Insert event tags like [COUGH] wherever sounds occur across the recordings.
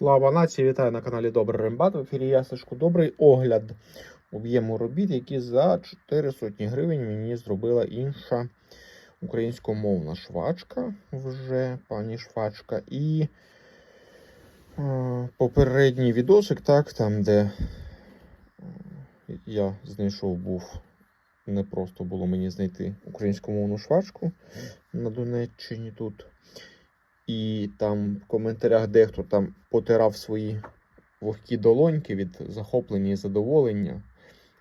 Слава нації! Вітаю на каналі Добрий Рембат. В ефірі я Сашко Добрий. Огляд об'єму робіт, які за 4 сотні гривень мені зробила інша українськомовна швачка, вже пані швачка. І е, попередній відосик, так, там, де е, я знайшов був. Не просто було мені знайти українськомовну швачку на Донеччині тут. І там в коментарях дехто там потирав свої вогкі долоньки від захоплення і задоволення.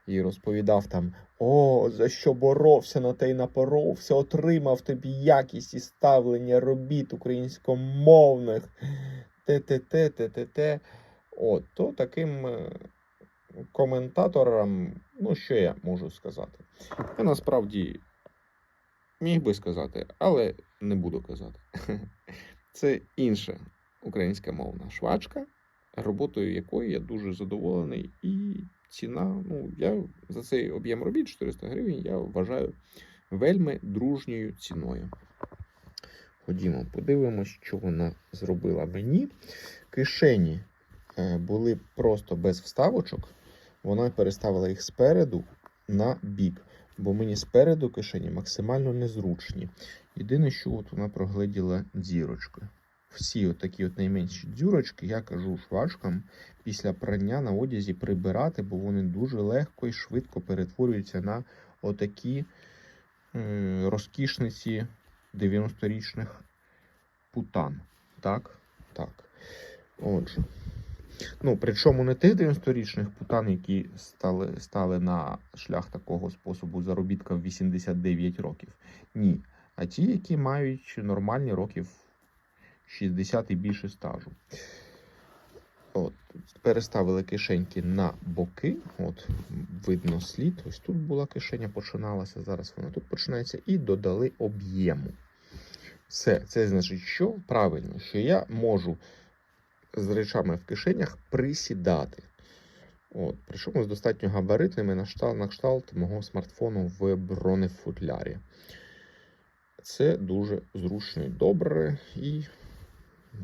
І розповідав там: О, за що боровся, на те й напоровся, отримав тобі якість і ставлення робіт українськомовних. Те-те-те, те-те-те. От, то таким е, коментаторам, ну що я можу сказати? Я насправді міг би сказати, але не буду казати. [LAUGHS] Це інша українська мовна швачка, роботою якої я дуже задоволений. І ціна, ну, я за цей об'єм робіт 400 гривень, я вважаю вельми дружньою ціною. Ходімо, подивимось, що вона зробила мені. Кишені е, були просто без вставочок. Вона переставила їх спереду на бік, бо мені спереду кишені максимально незручні. Єдине, що от вона прогледіла дірочки. Всі такі от найменші дірочки, я кажу швачкам після прання на одязі прибирати, бо вони дуже легко і швидко перетворюються на отакі е, розкішниці 90-річних путан. Так? Так. Отже. Ну, причому не тих 90-річних путан, які стали, стали на шлях такого способу заробітка в 89 років. Ні. А ті, які мають нормальні років 60 і більше стажу. От, переставили кишеньки на боки. От, видно слід. Ось тут була кишеня, починалася. Зараз вона тут починається. І додали об'єму. Все, це значить, що правильно, що я можу з речами в кишенях присідати. От, причому з достатньо габаритними на кшталт, на кшталт мого смартфону в бронефутлярі. Це дуже зручно і добре, і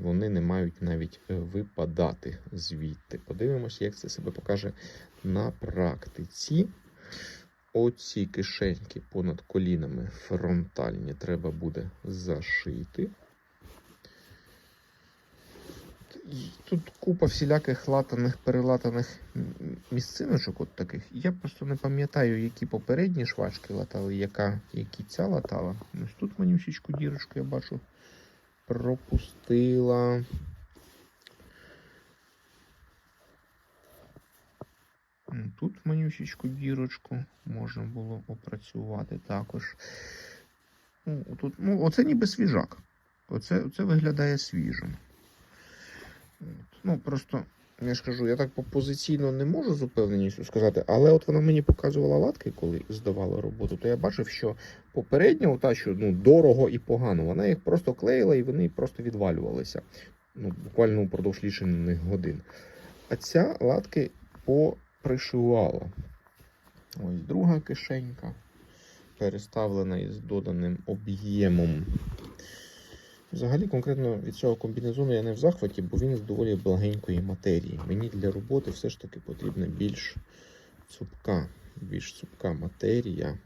вони не мають навіть е, випадати звідти. Подивимося, як це себе покаже на практиці. Оці кишеньки понад колінами фронтальні треба буде зашити. І Тут купа всіляких латаних, перелатаних місциночок от таких. Я просто не пам'ятаю, які попередні швачки латали, яка, які ця латала. Ось тут манюсічку дірочку я бачу пропустила. Тут манюсічку дірочку можна було опрацювати також. Ну, тут, ну, оце ніби свіжак. Оце, оце виглядає свіжим. Ну, просто, я ж кажу, я так позиційно не можу з упевненістю сказати, але от вона мені показувала латки, коли здавала роботу, то я бачив, що попередня, та, що ну, дорого і погано, вона їх просто клеїла і вони просто відвалювалися. Ну, буквально упродовж лічених годин. А ця латки попришивала. Ось друга кишенька. Переставлена із доданим об'ємом. Взагалі, конкретно від цього комбінезону я не в захваті, бо він з доволі благенької матерії. Мені для роботи все ж таки потрібна більш цупка, більш цупка матерія.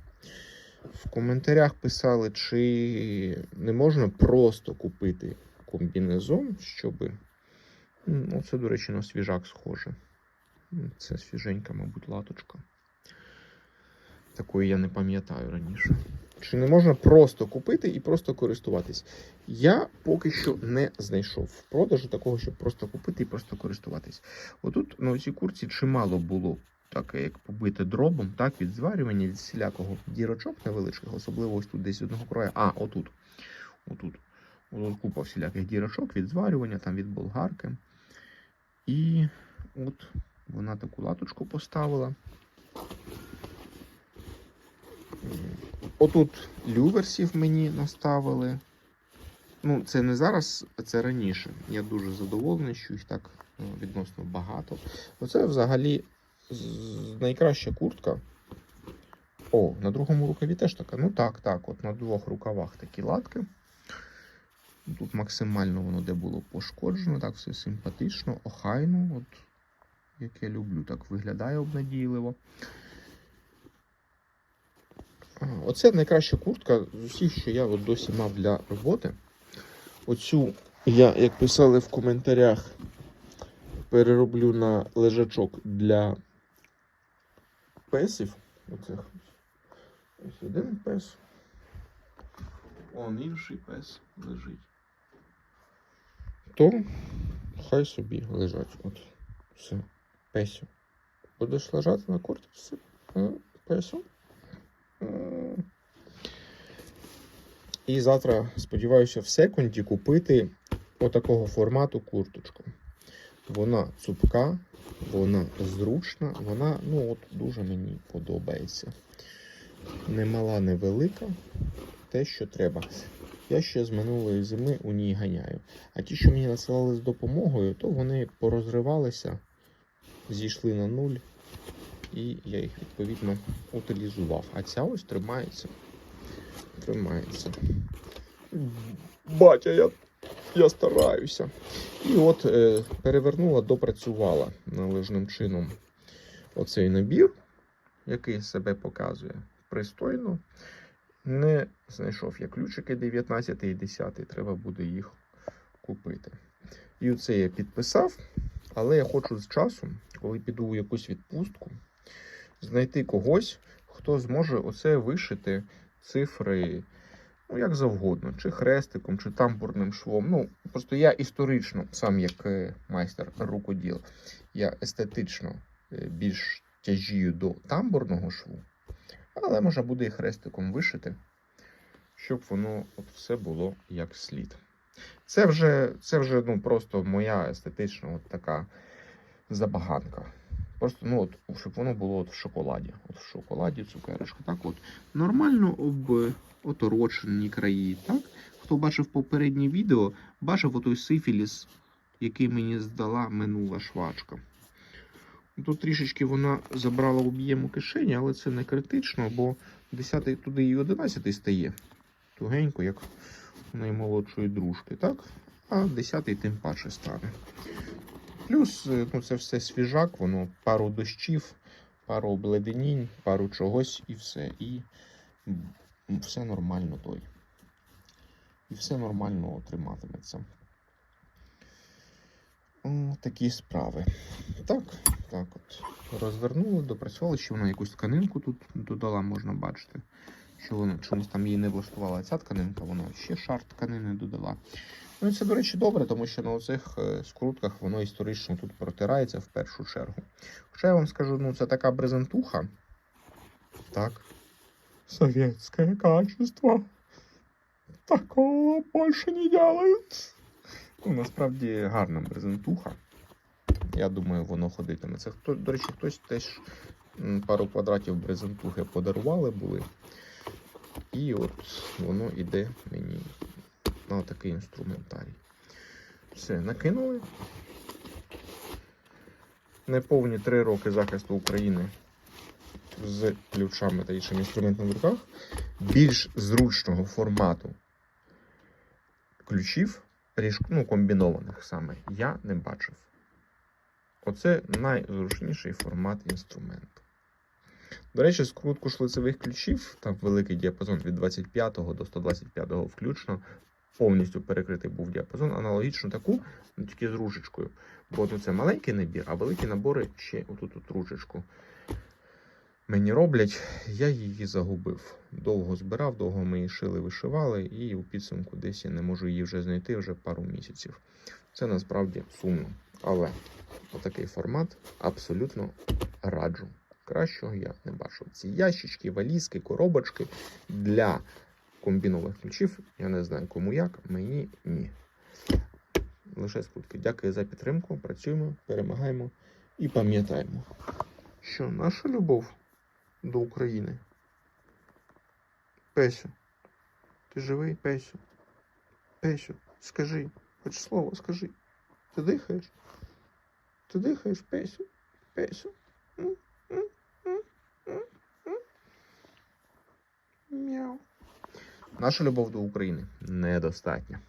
В коментарях писали, чи не можна просто купити комбінезон, щоб. Ну, це, до речі, на свіжак схоже. Це свіженька, мабуть, латочка. Такої я не пам'ятаю раніше. Чи не можна просто купити і просто користуватись? Я поки що не знайшов в продажу такого, щоб просто купити і просто користуватись. Отут на цій курці чимало було таке, як побите дробом, так, від зварювання, від всілякого дірочок невеличких, особливо ось тут десь одного краю. А, отут. Отут. Отут купа всіляких дірочок від зварювання, там від болгарки. І от вона таку латочку поставила. Отут люверсів мені наставили. Ну, це не зараз, а це раніше. Я дуже задоволений, що їх так ну, відносно багато. Оце взагалі найкраща куртка. О, на другому рукаві теж така. Ну так, так, от на двох рукавах такі латки. Тут максимально воно де було пошкоджено, так все симпатично, охайно. От, як я люблю, так виглядає обнадійливо. Оце найкраща куртка з усіх, що я от досі мав для роботи. Оцю я, як писали в коментарях, перероблю на лежачок для песів. Оцих. Ось один пес. Он інший пес лежить. То хай собі лежать. От. Все. Песю. Будеш лежати на куртці? Песю? І завтра, сподіваюся, в секунді купити отакого формату курточку. Вона цупка, вона зручна, вона ну, от, дуже мені подобається. Не мала, не велика, те, що треба. Я ще з минулої зими у ній ганяю. А ті, що мені надсилали з допомогою, то вони порозривалися, зійшли на нуль, і я їх відповідно утилізував. А ця ось тримається. Тримається. Батя, я, я стараюся. І от е, перевернула, допрацювала належним чином оцей набір, який себе показує пристойно. Не знайшов я ключики 19 і 10, треба буде їх купити. І оце я підписав, але я хочу з часом, коли піду у якусь відпустку, знайти когось, хто зможе оце вишити цифри, ну як завгодно, чи хрестиком, чи тамбурним швом. Ну, просто я історично, сам як е, майстер рукоділ, я естетично е, більш тяжію до тамбурного шву, але можна буде і хрестиком вишити, щоб воно от все було як слід. Це вже, це вже ну, просто моя естетична от така забаганка. Просто ну, от, щоб воно було от в шоколаді. От в шоколаді цукерочка. Так от. Нормально об оторочені краї. Так? Хто бачив попереднє відео, бачив отой сифіліс, який мені здала минула швачка. Тут трішечки вона забрала об'єму кишені, але це не критично, бо 10 туди і 11 стає. Тугенько, як у наймолодшої дружки, так? А 10 тим паче стане. Плюс е, ну, це все свіжак, воно пару дощів, пару обледенінь, пару чогось і все. І все нормально той. І все нормально триматиметься. О, такі справи. Так, так от. Розвернули, допрацювали, ще вона якусь тканинку тут додала, можна бачити. Що вона чомусь там її не влаштувала ця тканинка, вона ще шар тканини додала. Ну це, до речі, добре, тому що на оцих е, скрутках воно історично тут протирається в першу чергу. Хоча я вам скажу, ну це така брезентуха. Так. Советское качество. Такого більше не делают. Ну, насправді гарна брезентуха. Я думаю, воно ходитиме. Це хто, до речі, хтось теж пару квадратів брезентухи подарували були. І от воно іде мені на такий інструментарій. Все, накинули. Неповні три роки захисту України з ключами та іншим інструментом в руках. Більш зручного формату ключів, ну, комбінованих саме, я не бачив. Оце найзручніший формат інструменту. До речі, скрутку шлицевих ключів, там великий діапазон від 25 до 125 включно, повністю перекритий був діапазон, аналогічно таку, ну, тільки з ручечкою. Бо тут це маленький набір, а великі набори ще отут от ручечку. Мені роблять, я її загубив. Довго збирав, довго ми її шили, вишивали, і у підсумку десь я не можу її вже знайти вже пару місяців. Це насправді сумно. Але отакий формат абсолютно раджу. Кращого я не бачу. Ці ящички, валізки, коробочки для комбінових ключів. Я не знаю кому як, мені ні. Лише скрутки. Дякую за підтримку. Працюємо, перемагаємо і пам'ятаємо, що наша любов до України. Песю, ти живий, Песю? Песю, скажи, хоч слово скажи. Ти дихаєш? Ти дихаєш, Песю? Песю? Мяу. Наша любов до України недостатня.